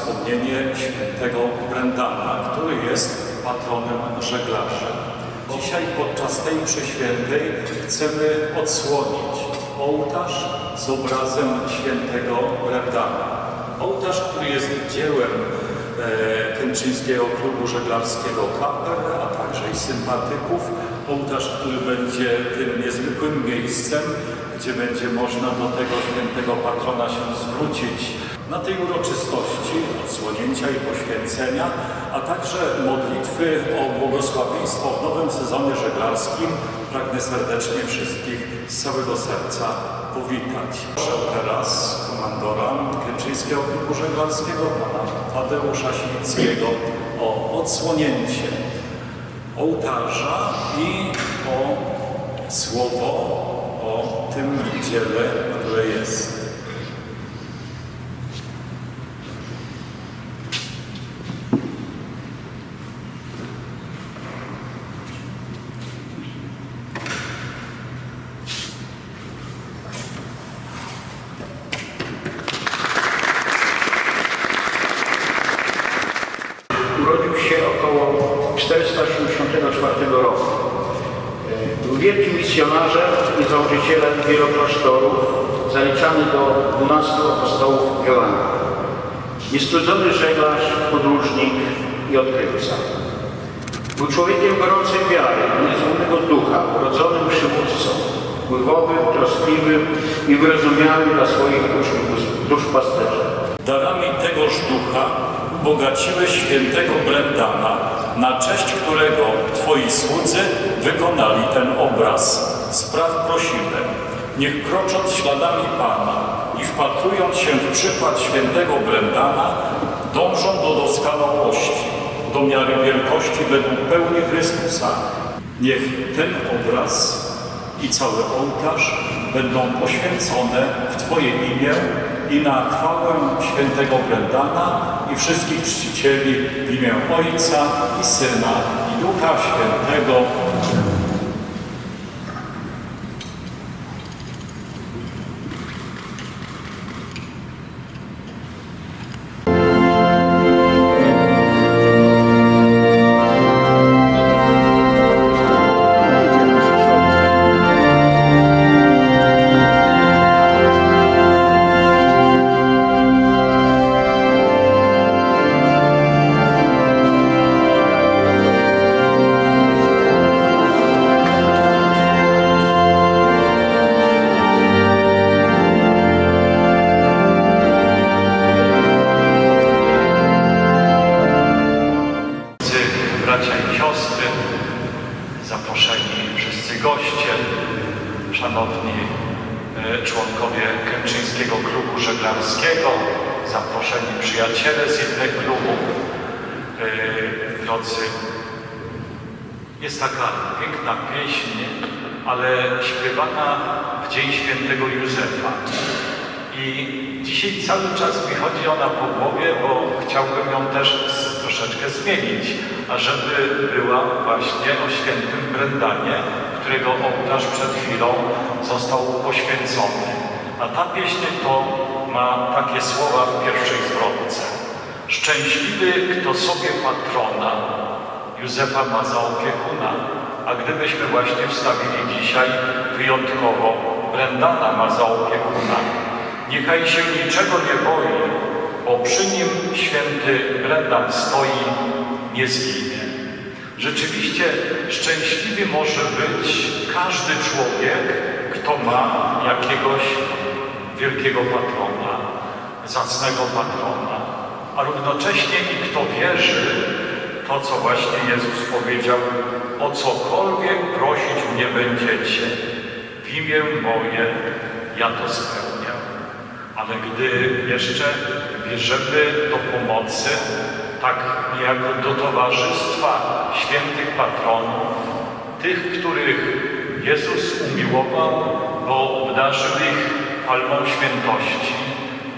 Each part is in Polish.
wspomnienie świętego Brendana, który jest patronem żeglarzy. Dzisiaj podczas tej przeświętej chcemy odsłonić ołtarz z obrazem świętego Brendana. Ołtarz, który jest dziełem e, Kęczyńskiego Klubu Żeglarskiego Kapel, a także i sympatyków. Ołtarz, który będzie tym niezwykłym miejscem, gdzie będzie można do tego świętego patrona się zwrócić na tej uroczystości odsłonięcia i poświęcenia, a także modlitwy o błogosławieństwo w nowym sezonie żeglarskim. Pragnę serdecznie wszystkich z całego serca powitać. Proszę teraz komandora Kęczyńskiego Klubu Żeglarskiego, pana Tadeusza Siwickiego o odsłonięcie ołtarza i o słowo o tym dziele, które jest. Się około 484 roku. Był wielkim misjonarzem i założycielem wielu klasztorów, zaliczany do 12 apostołów Joanna. Niestrudzony żeglarz, podróżnik i odkrywca. Był człowiekiem gorącej wiary, niezłomnego ducha, urodzonym przywódcą, wpływowym, troskliwym i wyrozumiałym dla swoich uczniów duszpasterzem. Darami tegoż ducha ubogaciły świętego Brendana, na cześć którego Twoi słudzy wykonali ten obraz. Spraw prosimy, niech krocząc śladami Pana i wpatrując się w przykład świętego Brendana, dążą do doskonałości, do miary wielkości według pełni Chrystusa. Niech ten obraz i cały ołtarz będą poświęcone w Twoje imię i na chwałę świętego Brendana i wszystkich czcicieli w imię Ojca i Syna i Ducha Świętego. Członkowie Kęczyńskiego Klubu Żeglarskiego, zaproszeni przyjaciele z innych klubów, e, drodzy, jest taka piękna pieśń, ale śpiewana w Dzień Świętego Józefa. I dzisiaj cały czas mi chodzi ona po głowie, bo chciałbym ją też troszeczkę zmienić, ażeby była właśnie o świętym Brendanie, którego ołtarz przed chwilą został poświęcony. A ta pieśń to ma takie słowa w pierwszej zwrotce. Szczęśliwy, kto sobie patrona, Józefa ma za opiekuna, a gdybyśmy właśnie wstawili dzisiaj wyjątkowo Brendana ma za opiekuna, niechaj się niczego nie boi, bo przy nim święty Brendan stoi, nie zginie. Rzeczywiście szczęśliwy może być każdy człowiek, kto ma jakiegoś wielkiego patrona, zacnego patrona, a równocześnie i kto wierzy, to co właśnie Jezus powiedział, o cokolwiek prosić mnie będziecie, w imię moje ja to spełniam. Ale gdy jeszcze bierzemy do pomocy, tak niejako do towarzystwa świętych patronów, tych, których Jezus umiłował, bo obdarzył ich palmą świętości,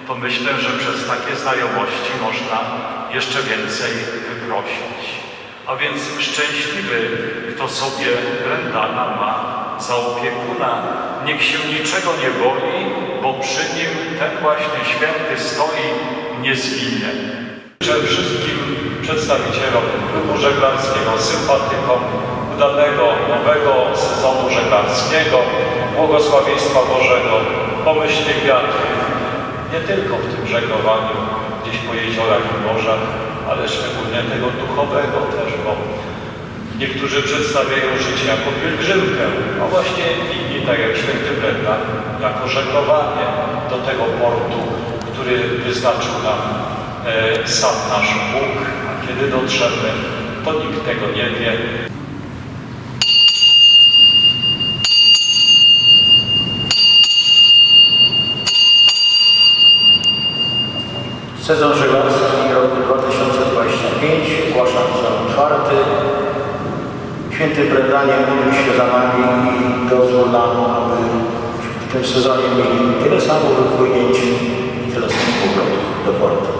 to myślę, że przez takie znajomości można jeszcze więcej wyprosić. A więc szczęśliwy, kto sobie Brendana ma za opiekuna, niech się niczego nie boi, bo przy nim ten właśnie święty stoi niezwinnie. Życzę wszystkim przedstawicielom klubu żeglarskiego, sympatykom udanego nowego sezonu żeglarskiego, błogosławieństwa Bożego, pomyślnych wiatrów, nie tylko w tym żeglowaniu gdzieś po jeziorach i morzach, ale szczególnie tego duchowego też, bo niektórzy przedstawiają życie jako pielgrzymkę, a właśnie inni, tak jak święty Brendan, jako żeglowanie do tego portu, który wyznaczył nam sam nasz Bóg, a kiedy dotrzemy, to nikt tego nie wie. Sezon żeglarski roku 2025 ogłaszam za otwarty. Święty Bredanie módl się za nami i dozwól nam, aby w tym sezonie mieli tyle samo wypłynięć i tyle samo powrotów do portu.